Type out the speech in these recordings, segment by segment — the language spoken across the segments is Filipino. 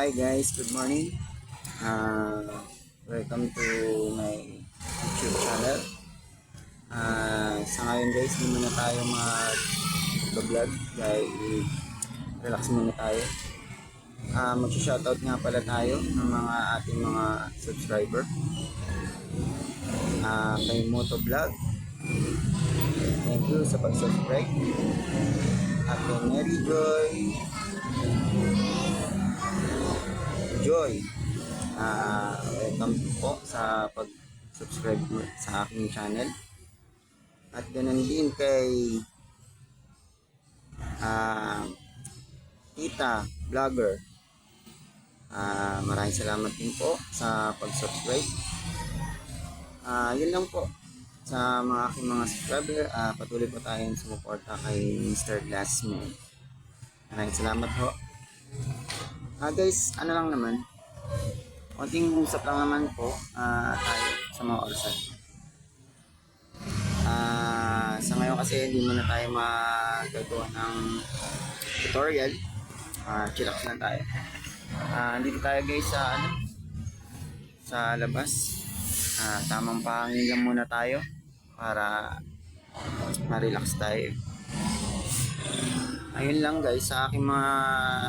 Hi guys, good morning. Uh, welcome to my YouTube channel. Uh, sa ngayon guys, hindi muna tayo mag-vlog dahil relax muna tayo. Uh, Mag-shoutout nga pala tayo ng mga ating mga subscriber. Uh, kay Moto Vlog. Thank you sa pag-subscribe. At kay Mary Joy. Joy. Ah, welcome po sa pag-subscribe sa aking channel. At ganun din kay ah Tita Vlogger. Ah, maraming salamat din po sa pag-subscribe. Ah, yun lang po sa mga aking mga subscriber. Ah, patuloy po tayong sumuporta kay Mr. Glassman. Maraming salamat po. Ah guys, ano lang naman, konting usap lang naman po ah, tayo sa mga orasan. Ah, sa ngayon kasi hindi muna tayo magagawa ng tutorial. Ah, chillax lang tayo. Ah, dito tayo guys sa ano sa labas. Ah, tamang pahangin lang muna tayo para ma-relax tayo. Ayun lang guys sa aking mga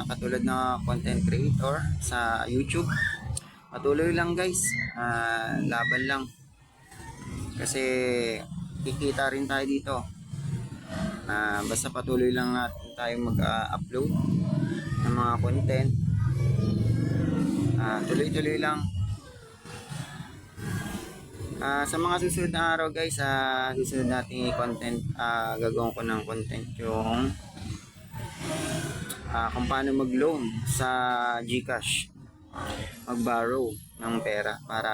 katulad na content creator sa YouTube. Patuloy lang guys. Ah, laban lang. Kasi kikita rin tayo dito. Ah, basta patuloy lang natin tayo mag-upload ng mga content. Ah, tuloy-tuloy lang. Ah, sa mga susunod na araw guys, sa susunod nating content, ah, gagawin ko ng content yung ah, kung paano mag-loan sa GCash. Mag-borrow ng pera para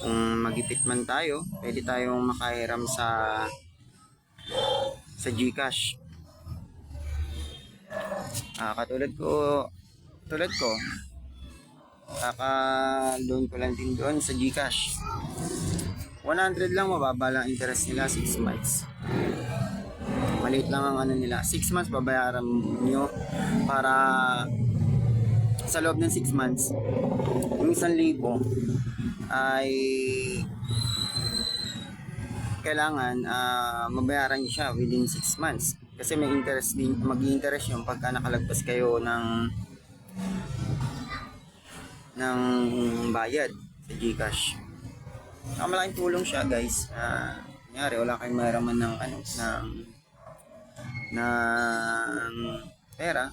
kung magipit man tayo, pwede tayong makahiram sa sa GCash. Ah, katulad ko, tulad ko, kaka-loan ko lang din doon sa GCash. 100 lang mababa lang interest nila 6 months. Maliit lang ang ano nila. 6 months babayaran nyo para sa loob ng 6 months. Yung 1,000 ay kailangan ah, mabayaran nyo siya within 6 months. Kasi may interest din, mag-interest yung pagka nakalagpas kayo ng ng bayad sa GCash. Ang malaking tulong siya guys. Ah, kunyari wala kayong mahiraman ng ano ng ng pera,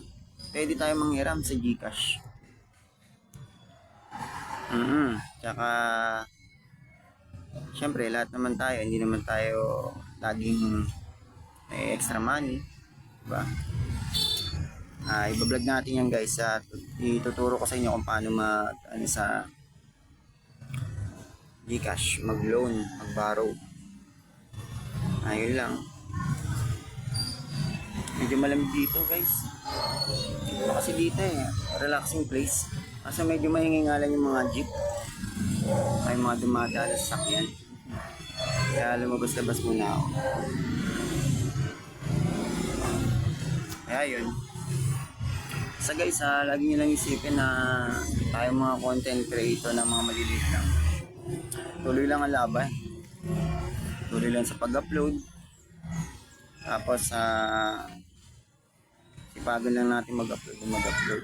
pwede tayo manghiram sa GCash. Mm Tsaka, syempre, lahat naman tayo, hindi naman tayo laging may extra money. Diba? Ah, ibablog natin yan guys at ituturo ko sa inyo kung paano mag ano sa Gcash, mag-loan, mag-borrow. Ayun lang. Medyo malamig dito guys. Iba kasi dito eh, relaxing place. Kasi medyo mahingingalan yung mga jeep. May mga dumadaan sa sakyan. Kaya lumabas-labas muna ako. Kaya yun. Sa guys ha, lagi nyo lang isipin na tayo mga content creator ng mga maliliit lang. Tuloy lang ang laban. Tuloy lang sa pag-upload. Tapos sa sipagan lang natin mag-upload mag-upload.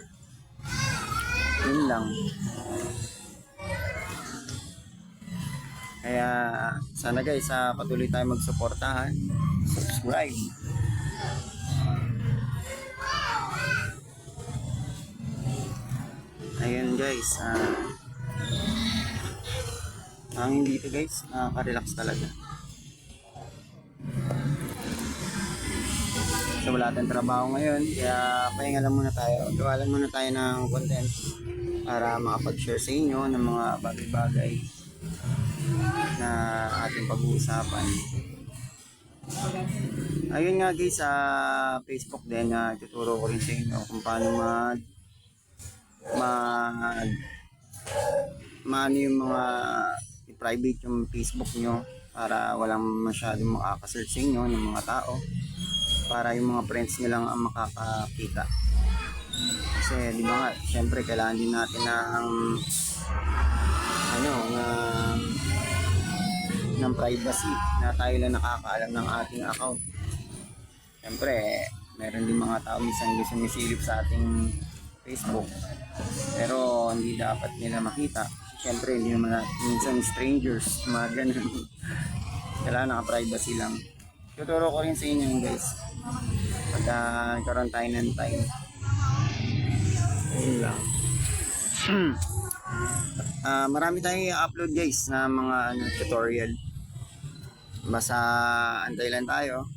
Yun lang. Kaya sana guys, sa patuloy tayo magsuportahan. Subscribe. Ayun guys, ah hangin dito guys, nakaka-relax talaga. So wala tayong trabaho ngayon, kaya pahinga lang muna tayo. Gawa lang muna tayo ng content para makapag-share sa inyo ng mga bagay-bagay na ating pag-uusapan. Ayun nga guys, sa Facebook din na tuturo ko rin sa inyo kung paano mag mag maano yung mga i-private yung Facebook nyo para walang masyadong makakasearch sa inyo ng mga tao para yung mga friends nyo lang ang makakakita Kasi di ba nga, syempre kailangan din natin ng ano, ng ng privacy na tayo lang nakakaalam ng ating account. Syempre, meron din mga tao minsan gusto sumisilip sa ating Facebook. Pero hindi dapat nila makita. Syempre, hindi naman minsan strangers, mga ganun. Kailangan naka-privacy lang. Tuturo ko rin sa inyo yun guys. Pagka nagkaroon tayo ng time. Ayun lang. Ah, marami tayong i-upload guys na mga ano, tutorial. Basta antay lang tayo.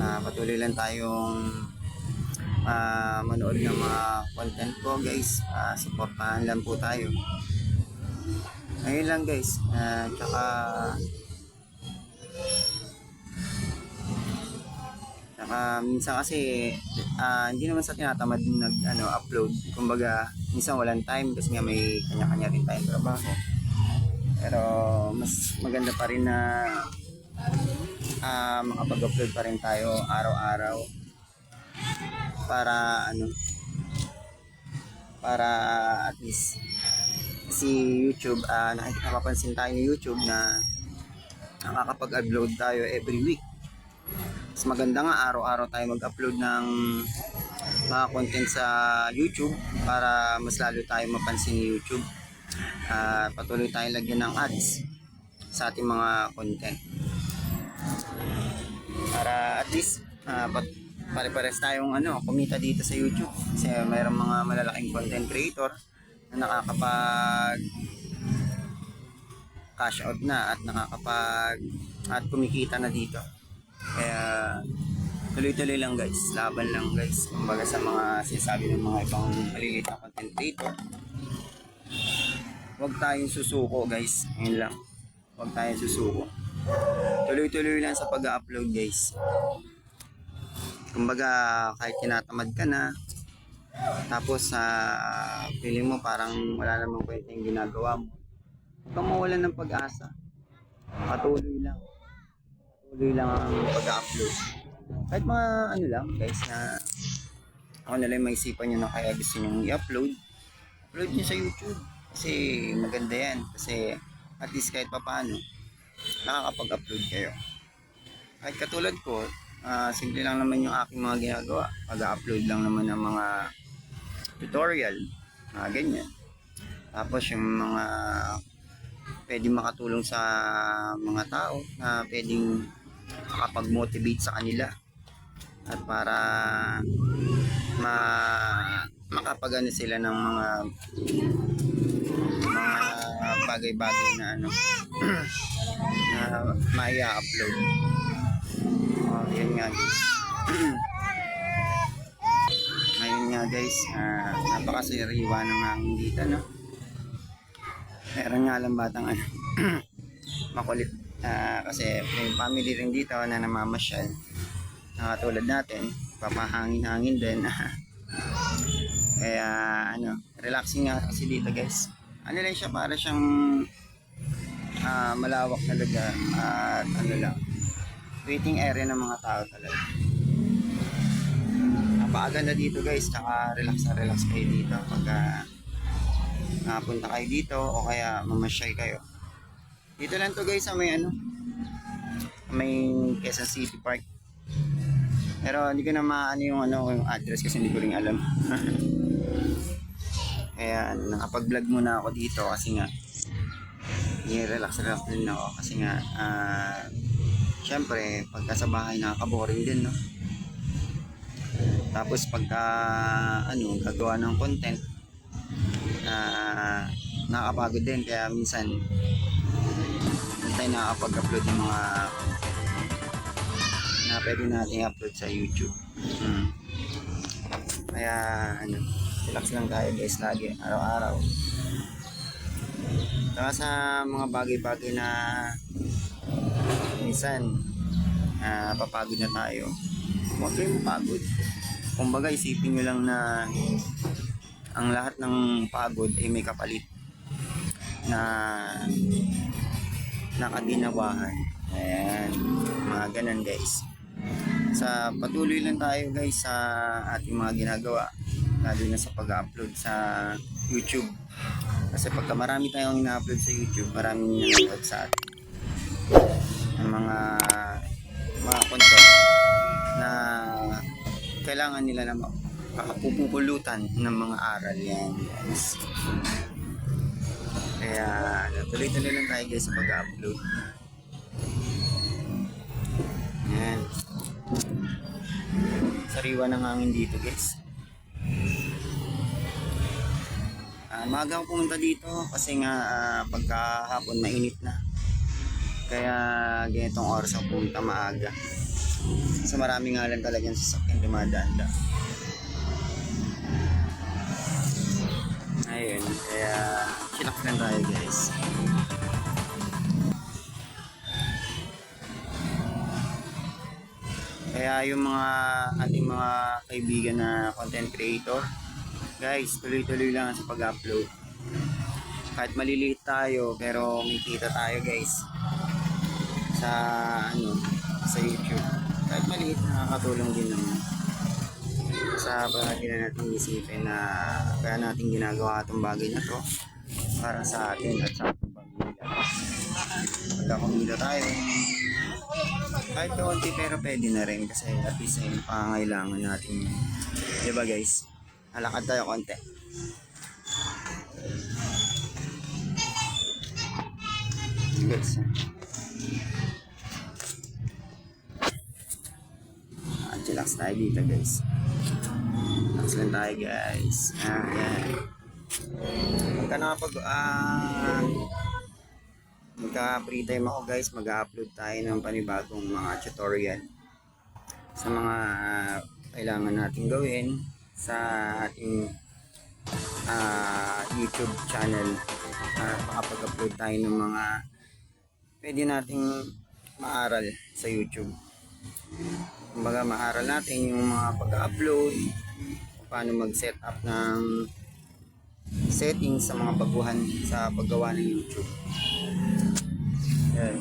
Ah, patuloy lang tayong ah, manood ng mga content ko guys. Ah, supportahan lang po tayo. Ayun lang guys. Ah, tsaka Saka minsan kasi ah, hindi naman sa tinatamad nag ano upload. Kumbaga minsan walang time kasi nga may kanya-kanya rin tayong trabaho. Pero mas maganda pa rin na ah, makapag-upload pa rin tayo araw-araw para ano para at least si YouTube ah nakik- napapansin tayo ni YouTube na nakakapag-upload tayo every week mas maganda nga araw-araw tayo mag-upload ng mga content sa YouTube para mas lalo tayo mapansin ni YouTube. Ah, patuloy tayong lagyan ng ads sa ating mga content. Para at least ah, pat- pare-pares tayong ano, kumita dito sa YouTube. Kasi mayroong mga malalaking content creator na nakakapag cash out na at nakakapag at kumikita na dito. Kaya tuloy-tuloy lang guys, laban lang guys. Kumbaga sa mga sinasabi ng mga ibang maliliit na content creator. Huwag tayong susuko guys. Yun lang. Huwag tayong susuko. Tuloy-tuloy lang sa pag-upload guys. Kumbaga kahit tinatamad ka na, tapos sa feeling mo parang wala namang kwenta yung ginagawa mo. Huwag kang mawalan ng pag-asa. Patuloy lang tuloy lang ang pag-upload. Kahit mga ano lang guys na ako na lang may isipan nyo na kaya gusto nyo i-upload. Upload nyo sa YouTube. Kasi maganda yan. Kasi at least kahit papaano nakakapag-upload kayo. Kahit katulad ko, ah, simple lang naman yung aking mga ginagawa. Pag-upload lang naman ng mga tutorial. Mga ganyan. Tapos yung mga pwedeng makatulong sa mga tao na pwedeng makapag-motivate sa kanila. At para ma makapagano sila ng mga mga bagay-bagay na ano na maya upload oh, yun nga guys. Ngayon nga guys uh, napakasiriwa ng hangin dito no? Meron nga lang batang ano makulit Ah, kasi may family rin dito na namamasyal. Na katulad natin papahangin-hangin din. Kaya ano relaxing nga kasi dito guys. Ano lang siya para siyang ah, malawak na lugar at ano lang waiting area ng mga tao talaga. Napakaganda dito guys. Tsaka relax na relax kayo dito. Pagka nakapunta kayo dito o kaya mamasyal kayo dito lang to guys sa may ano may Quezon City Park. Pero hindi ko na maano yung ano yung address kasi hindi ko rin alam. Kaya nakapag vlog muna ako dito kasi nga i-relax relax din ako kasi nga ah syempre pagka sa bahay nakaka-boring din no? Tapos pagka ano gagawa ng content ah nakakapagod din. Kaya minsan hindi tayo nakakapag-upload ng mga na pwede natin i-upload sa YouTube. Hmm. Kaya ano, relax lang tayo guys lagi, araw-araw. Saka sa mga bagay-bagay na minsan ah, papagod na tayo. Huwag kayong mapagod. Kumbaga isipin nyo lang na ang lahat ng pagod ay may kapalit na nakaginawahan. Ayan, mga ganun guys. Sa patuloy lang tayo guys sa ating mga ginagawa. lalo na sa pag-upload sa YouTube. Kasi pagka marami tayong ina-upload sa YouTube, maraming nanonood sa atin. Ng mga mga content na kailangan nila na makapupulutan ng mga aral yan guys. Kaya tuloy-tuloy lang tayo guys sa pag-upload. Yan. Sariwa ng hangin dito guys. Ah, maaga ako pumunta dito kasi nga ah, pagkahapon mainit na. Kaya ganitong oras ako pumunta maaga. Sa marami nga lang talagang sasakyan dumadaan da. Ayun, kaya lang tayo guys. Kaya yung mga ating mga kaibigan na content creator, guys, tuloy-tuloy lang sa pag-upload. Kahit maliliit tayo, pero may kita tayo guys. Sa ano, sa YouTube. Kahit maliit, nakakatulong din naman. Sa bagay na natin isipin na kaya natin ginagawa itong bagay na to para sa atin at sa ating pamilya. Pagka kumita tayo, kahit kaunti pero pwede na rin kasi at least ay pangangailangan natin. Di ba guys? Alakad tayo konti. Guys. Ah, chillax tayo dito guys. Relax lang tayo guys. Ah, yan. Pagka nakapag, ah, magka free time ako guys, mag-upload tayo ng panibagong mga tutorial sa mga ah, kailangan natin gawin sa ating ah, YouTube channel para makapag-upload tayo ng mga pwede nating maaral sa YouTube. Kumbaga maaral natin yung mga pag-upload, kung paano mag-set up ng settings sa mga baguhan sa paggawa ng YouTube. Yan.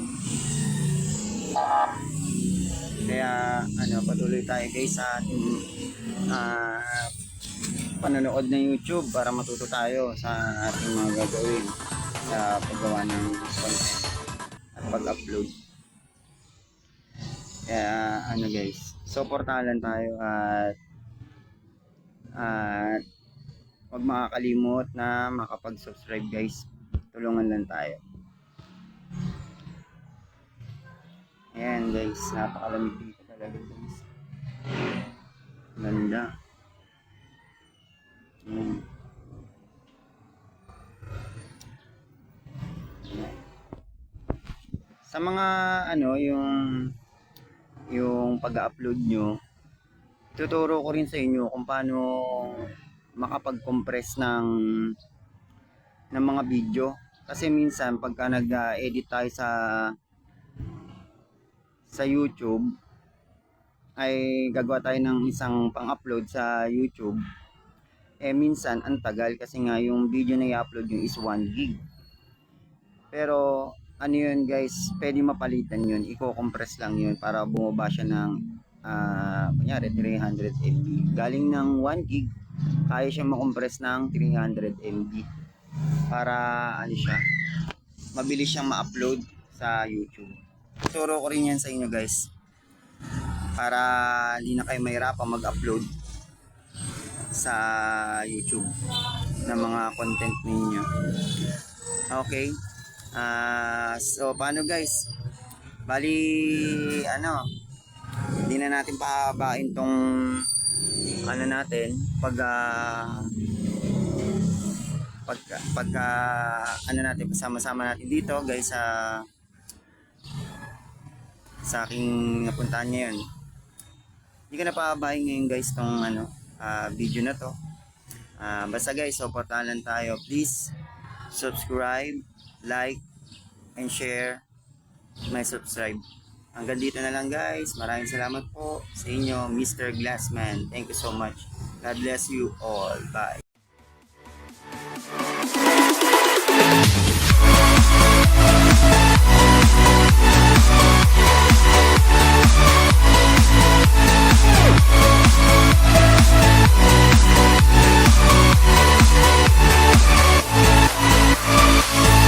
Kaya ano, patuloy tayo guys sa ating ah, panonood ng YouTube para matuto tayo sa ating mga gagawin sa paggawa ng content at pag-upload. Kaya ano guys, supportahan tayo at at huwag makakalimot na makapag-subscribe guys. Tulungan lang tayo. Ayan guys, napakalamig dito talaga guys. Ganda. Ayan. Sa mga ano, yung yung pag-upload nyo, tuturo ko rin sa inyo kung paano makapag-compress ng ng mga video. Kasi minsan pagka nag-edit tayo sa sa YouTube ay gagawa tayo ng isang pang-upload sa YouTube. Eh minsan ang tagal kasi nga yung video na i-upload nyo is 1 gig. Pero ano yun guys? Pwede mapalitan yun. I-compress lang yun para bumaba siya ng ah kunyari 300 MB galing ng 1 gig kaya siya makompress ng 300 MB para ano siya mabilis siyang ma-upload sa YouTube Turo ko rin yan sa inyo guys. Para hindi na kayo mahirapan mag-upload sa YouTube ng mga content ninyo. Okay. Ah, so paano guys? Bali ano, hindi na natin pahabain tong ano natin pag ah, pagka, pagka ano natin kasama-sama natin dito guys sa sa aking napuntahan ngayon. Hindi ko na pahabahin ngayon guys tong ano, ah, video na to. Ah, basta guys, supportahan lang tayo. Please subscribe, like, and share my subscribe. Hanggang dito na lang guys. Maraming salamat po sa inyo, Mr. Glassman. Thank you so much. God bless you all. Bye. We'll